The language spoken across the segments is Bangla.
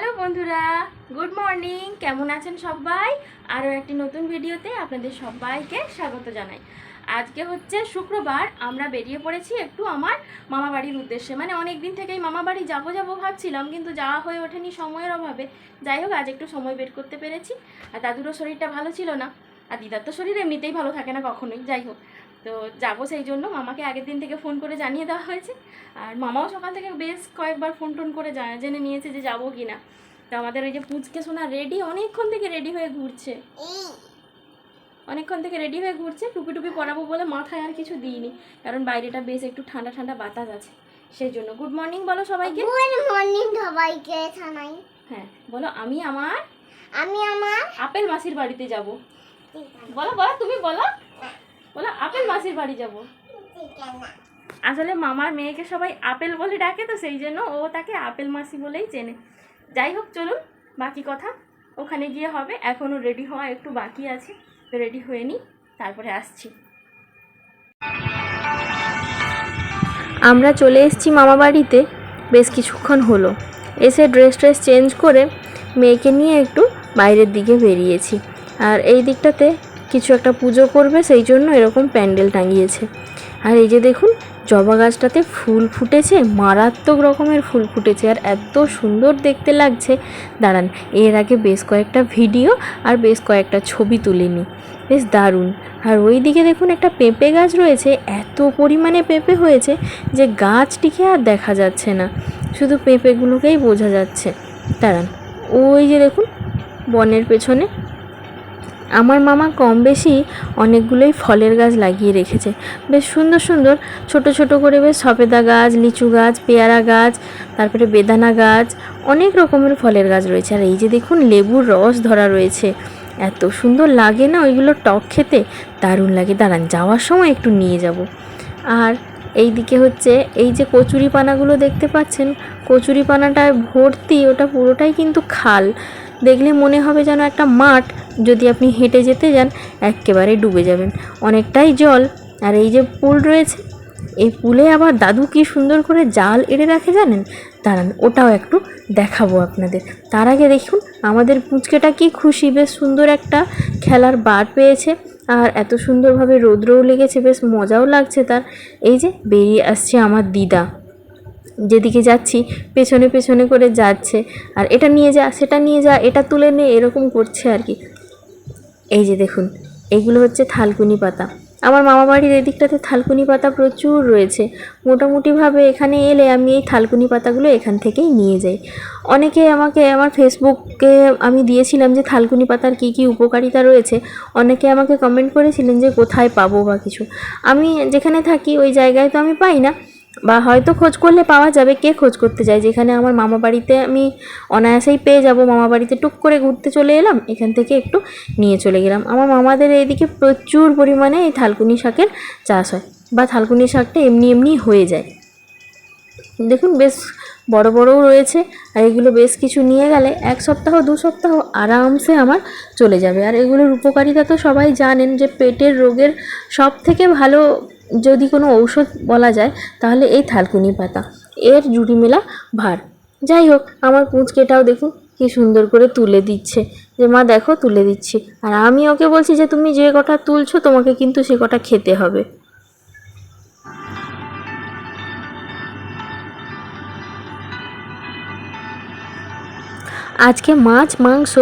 হ্যালো বন্ধুরা, গুড মর্নিং। কেমন আছেন সবাই? আরও একটি নতুন ভিডিওতে আপনাদের সবাইকে স্বাগত জানাই। আজকে হচ্ছে শুক্রবার, আমরা বেরিয়ে পড়েছি একটু আমার মামা বাড়ির উদ্দেশ্যে। মানে অনেক দিন থেকেই মামা বাড়ি যাব যাব ভাবছিলাম, কিন্তু যাওয়া হয়ে ওঠেনি সময়ের অভাবে। যাই হোক, আজ একটু সময় বের করতে পেরেছি। আর দাদুরও শরীরটা ভালো ছিল না। আর দিদার তো শরীর এমনিতেই ভালো থাকে না কখনোই। যাই হোক তো যাব সেই জন্য। মামাকে আগের দিন থেকে ফোন করে জানিয়ে দেওয়া হয়েছে। আর মামাও সকাল থেকে বেশ কয়েকবার ফোন টোন করে জেনে নিয়েছে যে যাব কি না তো আমাদের ওই যে পুচকে শোনা রেডি অনেকক্ষণ থেকে রেডি হয়ে ঘুরছে। অনেকক্ষণ থেকে রেডি হয়ে ঘুরছে টুপি টুপি পরাবো বলে মাথায় আর কিছু দিইনি। কারণ বাইরেটা বেশ একটু ঠান্ডা ঠান্ডা বাতাস আছে। সেই জন্য গুড মর্নিং বলো সবাইকে। গুড মর্নিং সবাইকে জানাই। হ্যাঁ বলো আমি আমার আমি আমার আপেল মাসির বাড়িতে যাব। বলো বলো তুমি বলো। বলো, আপেল মাসির বাড়ি যাব। আসলে মামার মেয়েকে সবাই আপেল বলে ডাকে তো, সেই জন্য ও তাকে আপেল মাসি বলেই চেনে। যাই হোক, চলুন, বাকি কথা ওখানে গিয়ে হবে। এখনও রেডি হওয়া একটু বাকি আছে। রেডি হয়ে নিই, তারপরে আসছি। আমরা চলে এসেছি মামা বাড়িতে। বেশ কিছুক্ষণ হলো। এসে ড্রেস ট্রেস চেঞ্জ করে মেয়েকে নিয়ে একটু বাইরের দিকে বেরিয়েছি। আর এই দিকটাতে কিছু একটা পুজো করবে, সেই জন্য এরকম প্যান্ডেল টাঙিয়েছে। আর এই যে দেখুন, জবা গাছটাতে ফুল ফুটেছে, মারাত্মক রকমের ফুল ফুটেছে, আর এত সুন্দর দেখতে লাগছে। দাঁড়ান, এর আগে বেশ কয়েকটা ভিডিও আর বেশ কয়েকটা ছবি তুলে নিই। বেশ দারুণ। আর ওই দিকে দেখুন একটা পেঁপে গাছ রয়েছে, এত পরিমাণে পেঁপে হয়েছে যে গাছটিকে আর দেখা যাচ্ছে না। শুধু পেঁপেগুলোকেই বোঝা যাচ্ছে। দাঁড়ান, ওই যে দেখুন, বনের পেছনে আমার মামা কম বেশি অনেকগুলোই ফলের গাছ লাগিয়ে রেখেছে। বেশ সুন্দর সুন্দর। ছোট ছোট করে বেশ সবেদা গাছ, লিচু গাছ, পেয়ারা গাছ, তারপরে বেদানা গাছ, অনেক রকমের ফলের গাছ রয়েছে। আর এই যে দেখুন, লেবুর রস ধরা রয়েছে। এত সুন্দর লাগে না ওইগুলো টক খেতে? দারুণ লাগে। দাঁড়ান, যাওয়ার সময় একটু নিয়ে যাব। আর এই দিকে হচ্ছে, এই যে কচুরি পানাগুলো দেখতে পাচ্ছেন কচুরি পানাটায় ভর্তি, ওটা পুরোটাই কিন্তু খাল। দেখলে মনে হবে যেন একটা মাঠ। যদি আপনি হেঁটে যেতে যান একেবারে ডুবে যাবেন। অনেকটাই জল। আর এই যে পুল রয়েছে, এই পুলে আবার দাদু কি সুন্দর করে জাল এড়ে রাখে জানেন? দাঁড়ান, ওটাও একটু দেখাবো আপনাদের। তার আগে দেখুন, আমাদের পুচকেটা কি খুশি, বেশ সুন্দর একটা খেলার বার পেয়েছে। আর এত সুন্দরভাবে রৌদ্রও লেগেছে, বেশ মজাও লাগছে তার। এই যে বেরিয়ে আসছে আমার দিদা। যেদিকে যাচ্ছি, পেছনে পেছনে করে যাচ্ছে। আর এটা নিয়ে যা, সেটা নিয়ে যা, এটা তুলে নে, এরকম করছে আর কি। এই যে দেখুন এইগুলো হচ্ছে থালকুনি পাতা। আমার মামা বাড়ির এদিকটাতে থালকুনি পাতা প্রচুর রয়েছে। মোটামুটিভাবে এখানে এলে আমি এই থালকুনি পাতাগুলো এখান থেকেই নিয়ে যাই। অনেকে আমাকে, আমার ফেসবুকে আমি দিয়েছিলাম যে থালকুনি পাতার কী কী উপকারিতা রয়েছে। অনেকে আমাকে কমেন্ট করেছিলেন যে কোথায় পাবো বা কিছু। আমি যেখানে থাকি, ওই জায়গায় তো আমি পাই না। বা হয়তো খোঁজ করলে পাওয়া যাবে কে খোঁজ করতে যায়। যেখানে আমার মামা বাড়িতে আমি অনায়াসেই পেয়ে যাব। মামা বাড়িতে টুক করে ঘুরতে চলে এলাম, এখান থেকে একটু নিয়ে চলে গেলাম। আমার মামাদের এইদিকে প্রচুর পরিমাণে এই থালকুনি শাকের চাষ হয় বা থালকুনি শাকটা এমনি এমনি হয়ে যায়। দেখুন, বেশ বড় বড়ও রয়েছে আর এগুলো বেশ কিছু নিয়ে গেলে এক সপ্তাহ, দু সপ্তাহ আরামসে আমার চলে যাবে। আর এগুলোর উপকারিতা তো সবাই জানেন যে পেটের রোগের সব থেকে ভালো যদি কোনো ঔষধ বলা যায়, তাহলে এই থালকুনি পাতা। এর জুড়ি মেলা ভার। যাই হোক, আমার পুঁচকেটাও দেখুন কি সুন্দর করে তুলে দিচ্ছে। যে মা, দেখো, তুলে দিচ্ছি। আর আমি ওকে বলছি যে, তুমি যে কটা তুলছো, তোমাকে কিন্তু সে কটা খেতে হবে। আজকে মাছ, মাংস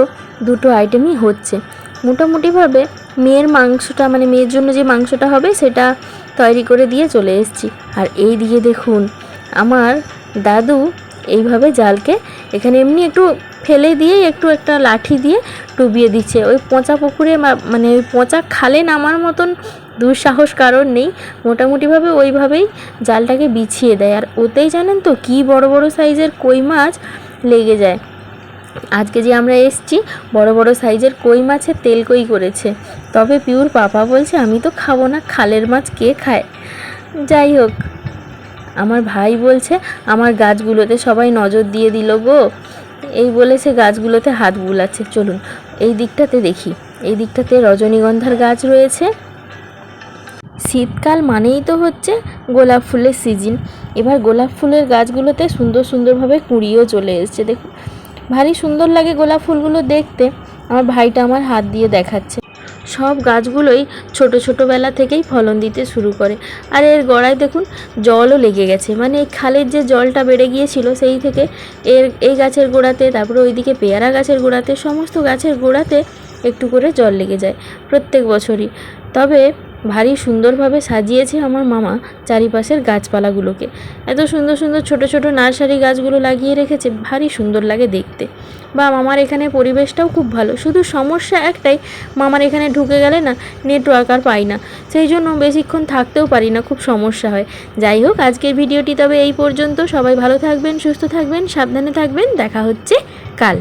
দুটো আইটেমই হচ্ছে। মোটামুটিভাবে মেয়ের মাংসটা মানে মেয়ের জন্য যে মাংসটা হবে, সেটা তৈরি করে দিয়ে চলে এসেছি। আর এই দিকে দেখুন, আমার দাদু এইভাবে জালকে এখানে এমনি একটু ফেলে দিয়ে একটু একটা লাঠি দিয়ে ডুবিয়ে দিচ্ছে। ওই পচা পুকুরে মানে ওই পচা খালে নামার মতন দুঃসাহস কারণ নেই। মোটামুটিভাবে ওইভাবেই জালটাকে বিছিয়ে দেয়। আর ওতেই জানেন তো কী বড় বড় সাইজের কই মাছ লেগে যায়। আজকে যে আমরা এসছি, বড় বড় সাইজের কই মাছের তেল কই করেছে। তবে পিউর পাপা বলছে, আমি তো খাব না, খালের মাছ কে খায়? যাই হোক, আমার ভাই বলছে, আমার গাছগুলোতে সবাই নজর দিয়ে দিল গো। এই বলে সে গাছগুলোতে হাত বুলাচ্ছে। চলুন, এই দিকটাতে দেখি। এই দিকটাতে রজনীগন্ধার গাছ রয়েছে। শীতকাল মানেই তো হচ্ছে গোলাপ ফুলের সিজন এবার গোলাপ ফুলের গাছগুলোতে সুন্দর সুন্দরভাবে কুঁড়িও চলে এসছে। দেখুন ভারী সুন্দর লাগে গোলাপ ফুলগুলো দেখতে। আমার ভাইটা আমার হাত দিয়ে দেখাচ্ছে। সব গাছগুলোই ছোট ছোটোবেলা থেকেই ফলন দিতে শুরু করে। আর এর গোড়ায় দেখুন, জলও লেগে গেছে। মানে এই খালের যে জলটা বেড়ে গিয়েছিল, সেই থেকে এর, এই গাছের গোড়াতে, তারপরে ওইদিকে পেয়ারা গাছের গোড়াতে, সমস্ত গাছের গোড়াতে একটু করে জল লেগে যায় প্রত্যেক বছরই। তবে ভারী সুন্দরভাবে সাজিয়েছে আমার মামা চারিপাশের গাছপালাগুলোকে। এত সুন্দর সুন্দর ছোট ছোট নার্সারি গাছগুলো লাগিয়ে রেখেছে, ভারী সুন্দর লাগে দেখতে। বা মামার এখানে পরিবেশটাও খুব ভালো। শুধু সমস্যা একটাই, মামার এখানে ঢুকে গেলে না নেটওয়ার্ক আর পাই না। সেই জন্য বেশিক্ষণ থাকতেও পারি না, খুব সমস্যা হয়। যাই হোক, আজকের ভিডিওটি তবে এই পর্যন্ত। সবাই ভালো থাকবেন, সুস্থ থাকবেন, সাবধানে থাকবেন। দেখা হচ্ছে কাল।